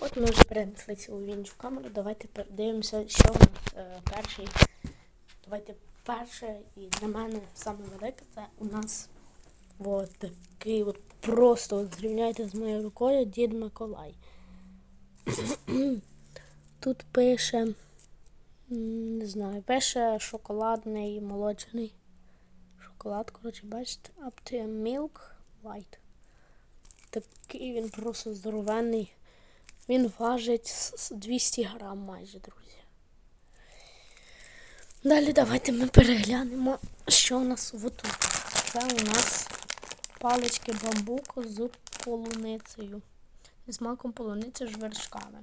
От ми вже перенеслися у іншу камеру. Давайте подивимося, що в нас е, перший. Давайте перше і для мене саме велике це у нас от такий от просто от зрівняйте з моєю рукою Дід Миколай. Тут пише, не знаю, пише шоколадний молочний. Шоколад, коротше, бачите, up to milk white. Такий він просто здоровенний. Він важить с- с- 200 грам майже, друзі. Далі давайте ми переглянемо, що у нас отут. Це у нас палички бамбуку з полуницею. Зі смаком полуниці з вершками.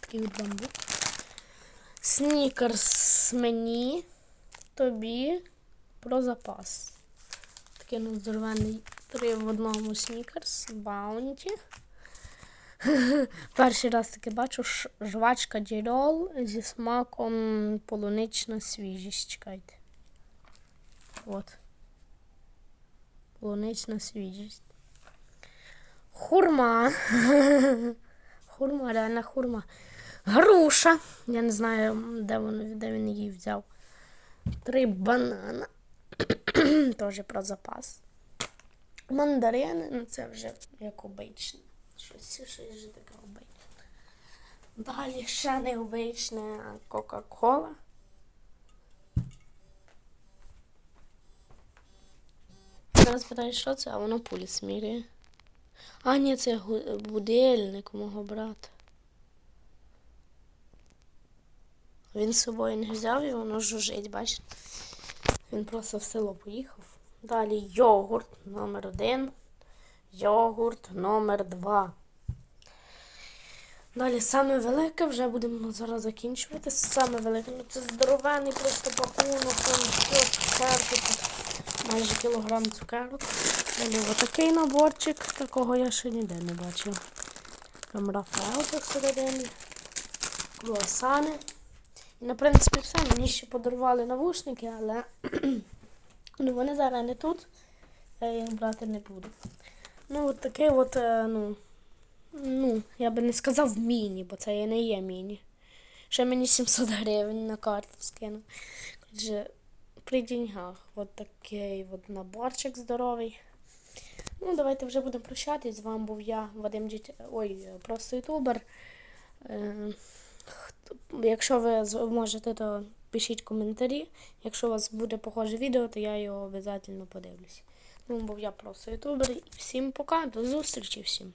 Такий от бамбук. Снікерс мені, тобі про запас. Такий здоровенний три в одному снікерс, баунті. Перший раз таки бачу жвачка дірол зі смаком полунична свіжість. Чекайте. От. Полунична свіжість. Хурма. хурма, реальна хурма. Груша. Я не знаю, де, воно, де він її взяв. Три банана. Теж про запас. Мандарини, ну це вже як обичне. Щось, щось вже таке обичне. Далі ще необичне Кока-Кола. Зараз питаю, що це, а воно пульс міряє. А, ні, це будильник мого брата. Він з собою не взяв і воно жужить, бачите? Він просто в село поїхав. Далі йогурт номер один. Йогурт номер два. Далі саме велике, вже будемо зараз закінчувати. Саме велике, ну це здоровений просто пакунок, цукерки, майже кілограм цукерок. Далі отакий наборчик, такого я ще ніде не бачив. Там Рафаел так всередині. Круасани. І, на принципі, все. Мені ще подарували навушники, але ну, вони зараз не тут. Я їх брати не буду. Ну, от такий от, е, ну, ну, я би не сказав міні, бо це і не є міні. Ще мені 700 гривень на карту скинув. Отже, при деньгах. От такий от наборчик здоровий. Ну, давайте вже будемо прощатись. З вами був я, Вадим Дітя... Ой, просто ютубер. Е, Якщо ви зможете, то пишіть коментарі. Якщо у вас буде похоже відео, то я його обов'язково подивлюсь. Ну, був я просто ютубер. Всім пока, до зустрічі всім.